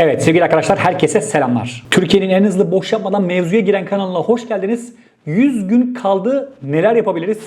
Evet sevgili arkadaşlar herkese selamlar. Türkiye'nin en hızlı boş yapmadan mevzuya giren kanalına hoş geldiniz. 100 gün kaldı neler yapabiliriz?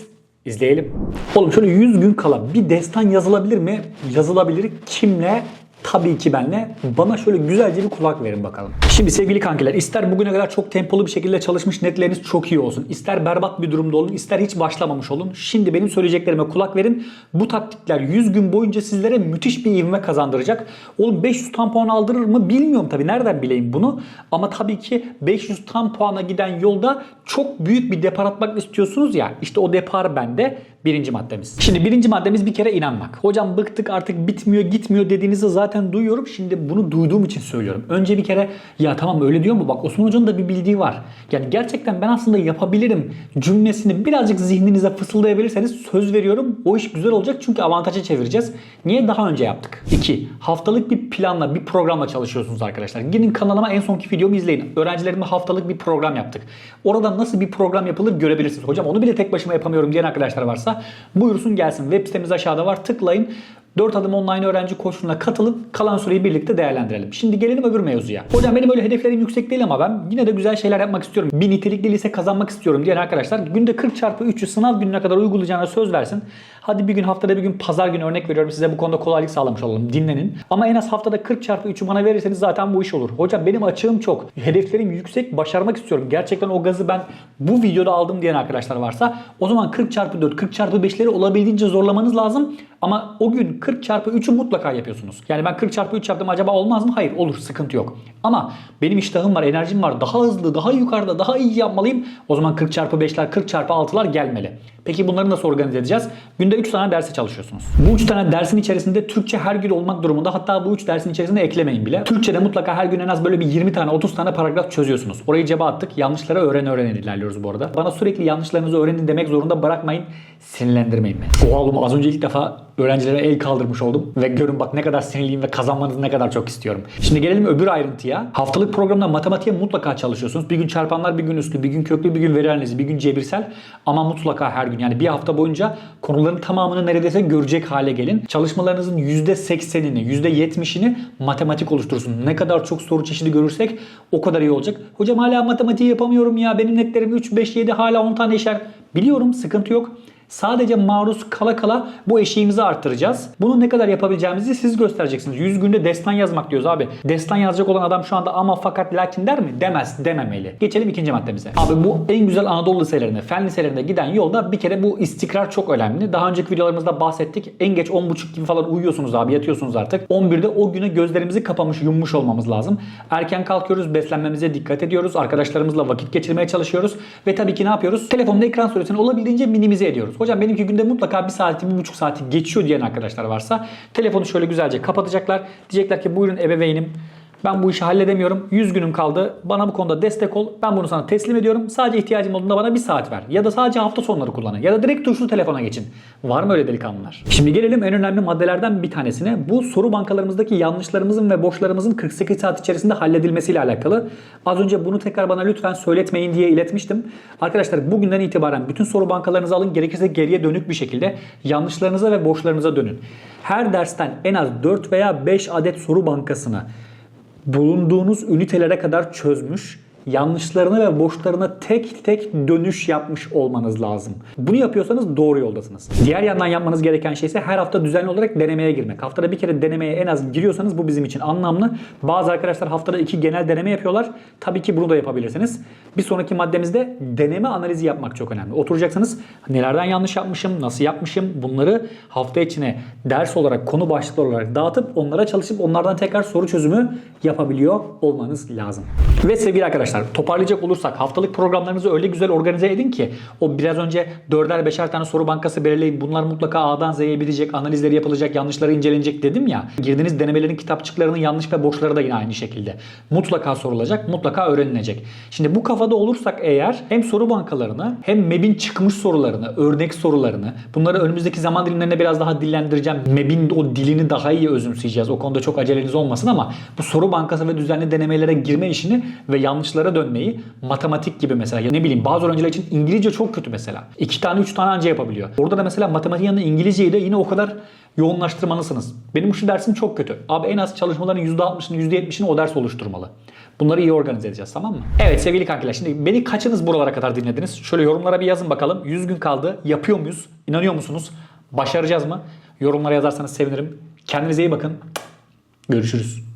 İzleyelim. Oğlum şöyle 100 gün kala bir destan yazılabilir mi? Yazılabilir. Kimle? Tabii ki benle. Bana şöyle güzelce bir kulak verin bakalım. Şimdi sevgili kankiler ister bugüne kadar çok tempolu bir şekilde çalışmış netleriniz çok iyi olsun. ister berbat bir durumda olun ister hiç başlamamış olun. Şimdi benim söyleyeceklerime kulak verin. Bu taktikler 100 gün boyunca sizlere müthiş bir ivme kazandıracak. Oğlum 500 tam puan aldırır mı bilmiyorum tabii. Nereden bileyim bunu? Ama tabii ki 500 tam puana giden yolda çok büyük bir depar atmak istiyorsunuz ya. İşte o depar bende birinci maddemiz. Şimdi birinci maddemiz bir kere inanmak. Hocam bıktık artık bitmiyor gitmiyor dediğinizi zaten duyuyorum. Şimdi bunu duyduğum için söylüyorum. Önce bir kere ya tamam öyle diyor mu? Bak Osman Hoca'nın da bir bildiği var. Yani gerçekten ben aslında yapabilirim cümlesini birazcık zihninize fısıldayabilirseniz söz veriyorum. O iş güzel olacak çünkü avantaja çevireceğiz. Niye? Daha önce yaptık. 2. Haftalık bir planla, bir programla çalışıyorsunuz arkadaşlar. Gidin kanalıma en sonki videomu izleyin. Öğrencilerimle haftalık bir program yaptık. Orada nasıl bir program yapılır görebilirsiniz. Hocam onu bile tek başıma yapamıyorum diyen arkadaşlar varsa buyursun gelsin. Web sitemiz aşağıda var. Tıklayın. 4 adım online öğrenci koşuluna katılın. Kalan süreyi birlikte değerlendirelim. Şimdi gelelim öbür mevzuya. Hocam benim öyle hedeflerim yüksek değil ama ben yine de güzel şeyler yapmak istiyorum. Bir nitelikli lise kazanmak istiyorum diyen arkadaşlar günde 40 çarpı 3'ü sınav gününe kadar uygulayacağına söz versin. Hadi bir gün haftada bir gün pazar günü örnek veriyorum size bu konuda kolaylık sağlamış olalım. Dinlenin. Ama en az haftada 40 çarpı 3'ü bana verirseniz zaten bu iş olur. Hocam benim açığım çok. Hedeflerim yüksek. Başarmak istiyorum. Gerçekten o gazı ben bu videoda aldım diyen arkadaşlar varsa o zaman 40 çarpı 4, 40 çarpı 5'leri olabildiğince zorlamanız lazım. Ama o gün 40 çarpı 3'ü mutlaka yapıyorsunuz. Yani ben 40 çarpı 3 yaptım acaba olmaz mı? Hayır olur sıkıntı yok. Ama benim iştahım var, enerjim var. Daha hızlı, daha yukarıda, daha iyi yapmalıyım. O zaman 40 çarpı 5'ler, 40 çarpı 6'lar gelmeli. Peki bunları nasıl organize edeceğiz? Günde 3 tane derse çalışıyorsunuz. Bu 3 tane dersin içerisinde Türkçe her gün olmak durumunda. Hatta bu 3 dersin içerisinde eklemeyin bile. Türkçe'de mutlaka her gün en az böyle bir 20 tane 30 tane paragraf çözüyorsunuz. Orayı cebe attık. Yanlışları öğren öğren ilerliyoruz bu arada. Bana sürekli yanlışlarınızı öğrenin demek zorunda bırakmayın. Sinirlendirmeyin beni. Oğlum az önce ilk defa öğrencilere el kaldırmış oldum. Ve görün bak ne kadar sinirliyim ve kazanmanızı ne kadar çok istiyorum. Şimdi gelelim öbür ayrıntıya. Haftalık programda matematiğe mutlaka çalışıyorsunuz. Bir gün çarpanlar, bir gün üslü, bir gün köklü, bir gün veri analizi, bir gün cebirsel. Ama mutlaka her gün yani bir hafta boyunca konuların tamamını neredeyse görecek hale gelin. Çalışmalarınızın %80'ini, %70'ini matematik oluştursun. Ne kadar çok soru çeşidi görürsek o kadar iyi olacak. Hocam hala matematiği yapamıyorum ya. Benim netlerim 3, 5, 7 hala 10 tane işer. Biliyorum sıkıntı yok. Sadece maruz kala kala bu eşiğimizi arttıracağız. Bunu ne kadar yapabileceğimizi siz göstereceksiniz. 100 günde destan yazmak diyoruz abi. Destan yazacak olan adam şu anda ama fakat lakin der mi? Demez. Dememeli. Geçelim ikinci maddemize. Abi bu en güzel Anadolu liselerine, fen liselerine giden yolda bir kere bu istikrar çok önemli. Daha önceki videolarımızda bahsettik. En geç 10.30 gibi falan uyuyorsunuz abi. Yatıyorsunuz artık. 11'de o güne gözlerimizi kapamış, yummuş olmamız lazım. Erken kalkıyoruz. Beslenmemize dikkat ediyoruz. Arkadaşlarımızla vakit geçirmeye çalışıyoruz. Ve tabii ki ne yapıyoruz? Telefonda ekran süresini olabildiğince minimize ediyoruz. Hocam benimki günde mutlaka bir saati, bir buçuk saati geçiyor diyen arkadaşlar varsa telefonu şöyle güzelce kapatacaklar. Diyecekler ki buyurun ebeveynim. Ben bu işi halledemiyorum. 100 günüm kaldı. Bana bu konuda destek ol. Ben bunu sana teslim ediyorum. Sadece ihtiyacım olduğunda bana bir saat ver. Ya da sadece hafta sonları kullanın. Ya da direkt tuşlu telefona geçin. Var mı öyle delikanlılar? Şimdi gelelim en önemli maddelerden bir tanesine. Bu soru bankalarımızdaki yanlışlarımızın ve boşlarımızın 48 saat içerisinde halledilmesiyle alakalı. Az önce bunu tekrar bana lütfen söyletmeyin diye iletmiştim. Arkadaşlar bugünden itibaren bütün soru bankalarınızı alın. Gerekirse geriye dönük bir şekilde yanlışlarınıza ve boşlarınıza dönün. Her dersten en az 4 veya 5 adet soru bankasını bulunduğunuz ünitelere kadar çözmüş, yanlışlarına ve boşlarına tek tek dönüş yapmış olmanız lazım. Bunu yapıyorsanız doğru yoldasınız. Diğer yandan yapmanız gereken şey ise her hafta düzenli olarak denemeye girmek. Haftada bir kere denemeye en az giriyorsanız bu bizim için anlamlı. Bazı arkadaşlar haftada iki genel deneme yapıyorlar. Tabii ki bunu da yapabilirsiniz. Bir sonraki maddemizde deneme analizi yapmak çok önemli. Oturacaksınız nelerden yanlış yapmışım, nasıl yapmışım bunları hafta içine ders olarak, konu başlıkları olarak dağıtıp onlara çalışıp onlardan tekrar soru çözümü yapabiliyor olmanız lazım. Ve sevgili arkadaşlar toparlayacak olursak haftalık programlarınızı öyle güzel organize edin ki o biraz önce dörder beşer tane soru bankası belirleyin. Bunlar mutlaka A'dan Z'ye bitecek, analizleri yapılacak, yanlışları incelenecek dedim ya. Girdiğiniz denemelerin kitapçıklarının yanlış ve boşları da yine aynı şekilde. Mutlaka sorulacak, mutlaka öğrenilecek. Şimdi bu kafada olursak eğer hem soru bankalarını hem MEB'in çıkmış sorularını, örnek sorularını bunları önümüzdeki zaman dilimlerinde biraz daha dillendireceğim. MEB'in o dilini daha iyi özümseyeceğiz. O konuda çok aceleniz olmasın ama bu soru bankası ve düzenli denemelere girme işini ve yanlışları başlara dönmeyi matematik gibi mesela ya ne bileyim bazı öğrenciler için İngilizce çok kötü mesela. İki tane üç tane anca yapabiliyor. Orada da mesela matematik yanında İngilizceyi de yine o kadar yoğunlaştırmalısınız. Benim şu dersim çok kötü. Abi en az çalışmaların %60'ını %70'ini o ders oluşturmalı. Bunları iyi organize edeceğiz tamam mı? Evet sevgili kankiler şimdi beni kaçınız buralara kadar dinlediniz? Şöyle yorumlara bir yazın bakalım. 100 gün kaldı. Yapıyor muyuz? İnanıyor musunuz? Başaracağız mı? Yorumlara yazarsanız sevinirim. Kendinize iyi bakın. Görüşürüz.